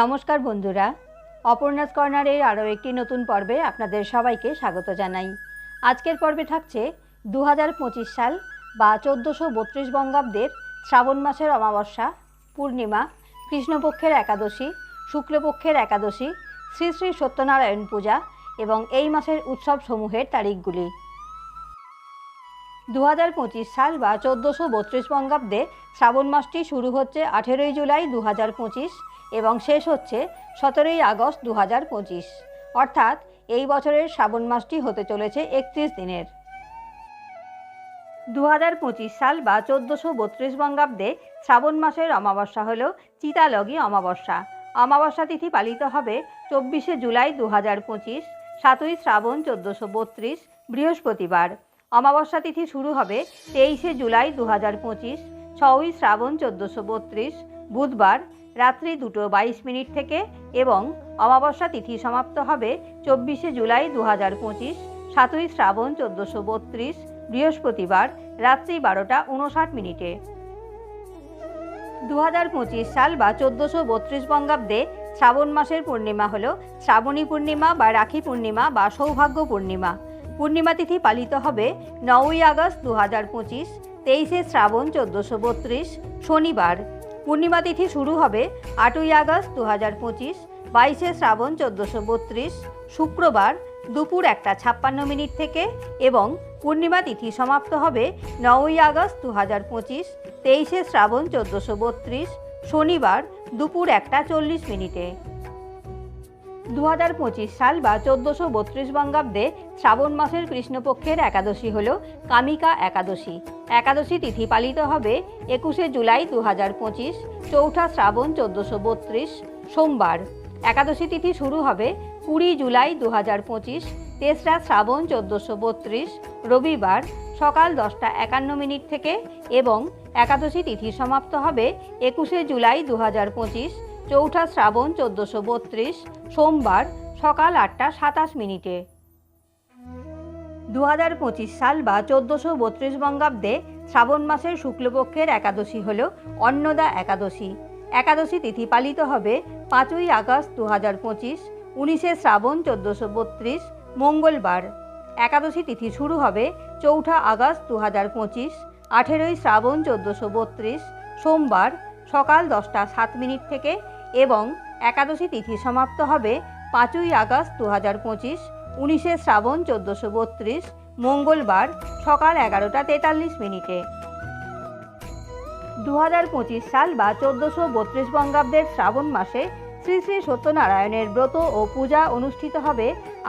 নমস্কার বন্ধুরা, অপর্ণাস কর্নারের আরও একটি নতুন পর্বে আপনাদের সবাইকে স্বাগত জানাই। আজকের পর্বে থাকছে দু হাজার পঁচিশ সাল বা চোদ্দোশো বত্রিশ বঙ্গাব্দের শ্রাবণ মাসের অমাবস্যা, পূর্ণিমা, কৃষ্ণপক্ষের একাদশী, শুক্লপক্ষের একাদশী, শ্রী শ্রী সত্যনারায়ণ পূজা এবং এই মাসের উৎসবসমূহের তারিখগুলি। দু হাজার পঁচিশ সাল বা চোদ্দোশো বত্রিশ বঙ্গাব্দে শ্রাবণ মাসটি শুরু হচ্ছে আঠেরোই জুলাই দু হাজার পঁচিশ এবং শেষ হচ্ছে সতেরোই আগস্ট দু হাজার পঁচিশ। অর্থাৎ এই বছরের শ্রাবণ মাসটি হতে চলেছে একত্রিশ দিনের। দু হাজার পঁচিশ সাল বা চোদ্দোশো বত্রিশ বঙ্গাব্দে শ্রাবণ মাসের অমাবস্যা হল চিতালগী অমাবস্যা। অমাবস্যা তিথি পালিত হবে চব্বিশে জুলাই দু হাজার পঁচিশ, সাতই শ্রাবণ চোদ্দোশো বত্রিশ, বৃহস্পতিবার। অমাবস্যা তিথি শুরু হবে তেইশে জুলাই দু হাজার পঁচিশ, ছয়ই শ্রাবণ চোদ্দোশো বত্রিশ, বুধবার রাত্রি দুটো বাইশ মিনিট থেকে এবং অমাবস্যা তিথি সমাপ্ত হবে চব্বিশে জুলাই দু হাজার পঁচিশ, সাতই শ্রাবণ চোদ্দোশো বত্রিশ, বৃহস্পতিবার রাত্রি বারোটা উনষাট মিনিটে। দু হাজার পঁচিশ সাল বা চোদ্দোশো বত্রিশ বঙ্গাব্দে শ্রাবণ মাসের পূর্ণিমা হল শ্রাবণী পূর্ণিমা বা রাখি পূর্ণিমা বা সৌভাগ্য পূর্ণিমা। পূর্ণিমা তিথি পালিত হবে নয়ই আগস্ট দু হাজার পঁচিশ, তেইশে শ্রাবণ চোদ্দোশো বত্রিশ, শনিবার। পূর্ণিমা তিথি শুরু হবে আটই আগস্ট দু হাজার পঁচিশ, বাইশে শ্রাবণ চোদ্দোশো বত্রিশ, শুক্রবার দুপুর একটা ছাপ্পান্ন মিনিট থেকে এবং পূর্ণিমা তিথি সমাপ্ত হবে নয়ই আগস্ট দু হাজার পঁচিশ, তেইশে শ্রাবণ চোদ্দোশো বত্রিশ, শনিবার দুপুর একটা চল্লিশ মিনিটে। দু হাজার পঁচিশ সাল বা চোদ্দোশো বত্রিশ বঙ্গাব্দে শ্রাবণ মাসের কৃষ্ণপক্ষের একাদশী হল কামিকা একাদশী। একাদশী তিথি পালিত হবে একুশে জুলাই দু হাজার পঁচিশ, চৌঠা শ্রাবণ চোদ্দোশো বত্রিশ, সোমবার। একাদশী তিথি শুরু হবে কুড়ি জুলাই দু হাজার পঁচিশ, তেসরা শ্রাবণ চোদ্দোশো বত্রিশ, রবিবার সকাল দশটা একান্ন মিনিট থেকে এবং একাদশী তিথি সমাপ্ত হবে একুশে জুলাই দু হাজার পঁচিশ চৌঠা শ্রাবণ চোদ্দশো বত্রিশ, সোমবার সকাল আটটা সাতাশ মিনিটে। দু হাজার পঁচিশ সাল বা চোদ্দশো বত্রিশ বঙ্গাব্দে শ্রাবণ মাসের শুক্লপক্ষের একাদশী হল অন্নদা একাদশী। একাদশী তিথি পালিত হবে পাঁচই আগস্ট দু হাজার পঁচিশ, উনিশে শ্রাবণ চোদ্দশো বত্রিশ, মঙ্গলবার। একাদশী তিথি শুরু হবে চৌঠা আগস্ট দু হাজার পঁচিশ, আঠেরোই শ্রাবণ চোদ্দশো বত্রিশ, সোমবার সকাল দশটা সাত মিনিট থেকে এবং একাদশী তিথি সমাপ্ত হবে পাঁচই আগস্ট দু হাজার পঁচিশ, উনিশে শ্রাবণ চোদ্দোশো বত্রিশ, মঙ্গলবার সকাল এগারোটা তেতাল্লিশ মিনিটে। দু হাজার পঁচিশ সাল বা চোদ্দোশো বত্রিশ বঙ্গাব্দের শ্রাবণ মাসে শ্রী শ্রী সত্যনারায়ণের ব্রত ও পূজা অনুষ্ঠিত হবে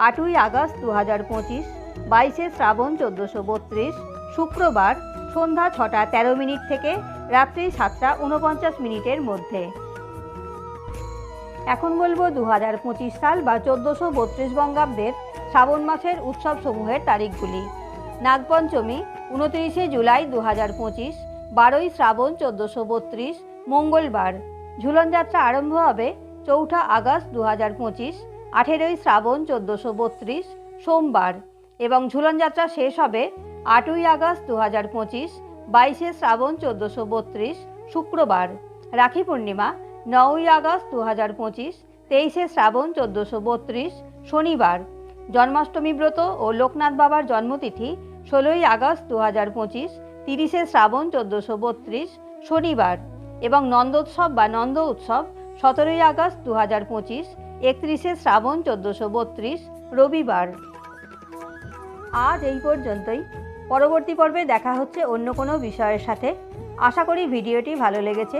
আটই আগস্ট দু হাজার পঁচিশ, বাইশে শ্রাবণ চোদ্দোশো বত্রিশ, শুক্রবার সন্ধ্যা ছটা তেরো মিনিট থেকে রাত্রি সাতটা উনপঞ্চাশ মিনিটের মধ্যে। এখন বলব দু হাজার পঁচিশ সাল বা চোদ্দোশো বত্রিশ বঙ্গাব্দের শ্রাবণ মাসের উৎসবসমূহের তারিখগুলি। নাগপঞ্চমী, উনত্রিশে জুলাই দু হাজার পঁচিশ, বারোই শ্রাবণ চোদ্দোশো বত্রিশ, মঙ্গলবার। ঝুলনযাত্রা আরম্ভ হবে চৌঠা আগস্ট দু হাজার পঁচিশ, আঠেরোই শ্রাবণ চোদ্দোশো বত্রিশ, সোমবার। এবং ঝুলনযাত্রা শেষ হবে আটই আগস্ট দু হাজার পঁচিশ, বাইশে শ্রাবণ চোদ্দোশো বত্রিশ, শুক্রবার। রাখি পূর্ণিমা নয়ই আগস্ট দু হাজার পঁচিশ, তেইশে শ্রাবণ চোদ্দোশো বত্রিশ, শনিবার। জন্মাষ্টমী ব্রত ও লোকনাথ বাবার জন্মতিথি ষোলোই আগস্ট দু হাজার পঁচিশ, তিরিশে শ্রাবণ চোদ্দোশো বত্রিশ, শনিবার। এবং নন্দোৎসব বা নন্দ উৎসব সতেরোই আগস্ট দু হাজার পঁচিশ, একত্রিশে শ্রাবণ চোদ্দোশো বত্রিশ, রবিবার। আজ এই পর্যন্তই। পরবর্তী পর্বে দেখা হচ্ছে অন্য কোনো বিষয়ের সাথে। আশা করি ভিডিওটি ভালো লেগেছে।